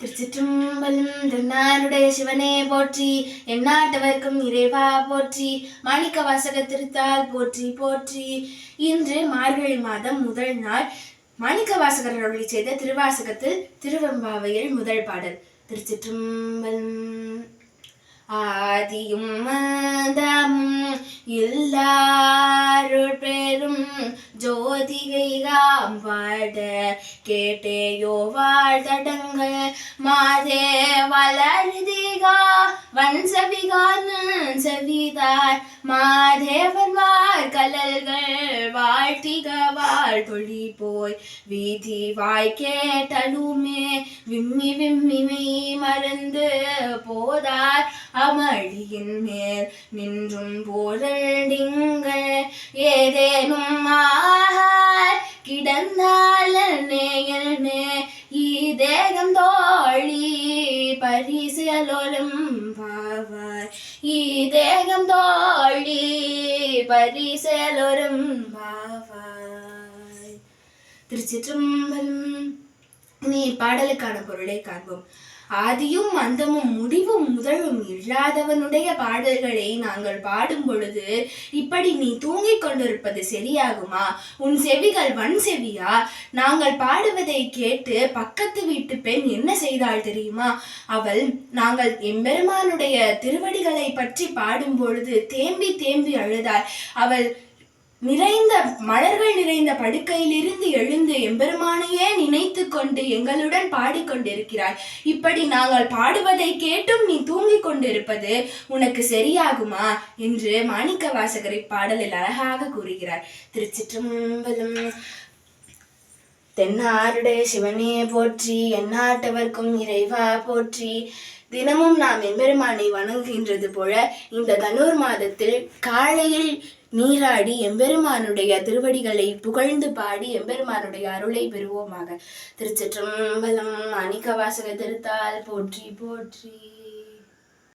திருச்சிற்றம்பலம் தென்னாருடைய சிவனே போற்றி எந்நாட்டவர்க்கும் இறைவா போற்றி மாணிக்க வாசக திருத்தால் போற்றி போற்றி. இன்று மார்கழி மாதம் முதல் நாள் மாணிக்க வாசகர் அருளி செய்த திருவாசகத்தில் திருவெம்பாவையில் முதல் பாடல் திருச்சிற்றம்பலம். ஆதியும் மதமும் இல்லா செய்தாம் வாழ்க கேட்டேயோ வாழ்தடங்கள் மாதே வளர்திகா வன்சவிகான் செவிதார். மாதேவன் வார் கலல்கள் வாழ்த்திக வாழ் போய். வீதி வாய் கேட்டலுமே விம்மி விம்மி மெய் மறந்து போதார். அமளியின் மேல் நின்றும் போதல் പരിസലൊരുമ്പാവാർ ഈ ദേഹം തോഴി പരിസലൊരുമ്പാവാർ തിരുച്ചിറ്റമ്പലം நீ பாடலுக்கான பொருளை காண்போம். ஆதியும் அந்தமும் முடிவும் முதலும் இல்லாதவனுடைய பாடல்களை நாங்கள் பாடும் பொழுது இப்படி நீ தூங்கிக் கொண்டிருப்பது சரியாகுமா? உன் செவிகள் வன் செவியா? நாங்கள் பாடுவதை கேட்டு பக்கத்து வீட்டு பெண் என்ன செய்தாள் தெரியுமா? அவள் நாங்கள் எம்பெருமானுடைய திருவடிகளை பற்றி பாடும் பொழுது தேம்பி தேம்பி அழுதாள். அவள் நிறைந்த மலர்கள் நிறைந்த படுக்கையிலிருந்து எழுந்து எம்பெருமானையே நினைத்து கொண்டு எங்களுடன் பாடிக்கொண்டிருக்கிறாய். இப்படி நாங்கள் பாடுவதை கேட்டும் நீ தூங்கிக் கொண்டிருப்பது உனக்கு சரியாகுமா? என்று மாணிக்க வாசகரை பாடலில் அழகாக கூறுகிறார். திருச்சிற்றம்பலம் தென்னாருடைய சிவனையே போற்றி எந்நாட்டவர்க்கும் இறைவா போற்றி. தினமும் நாம் எம்பெருமானை வணங்குகின்றது போல இந்த தனூர் மாதத்தில் காலையில் நீராடி எம்பெருமானுடைய திருவடிகளை புகழ்ந்து பாடி எம்பெருமானுடைய அருளை பெறுவோமாக. திருச்சிற்றம்பலம் அணிகவாசக திருத்தால் போற்றி போற்றி.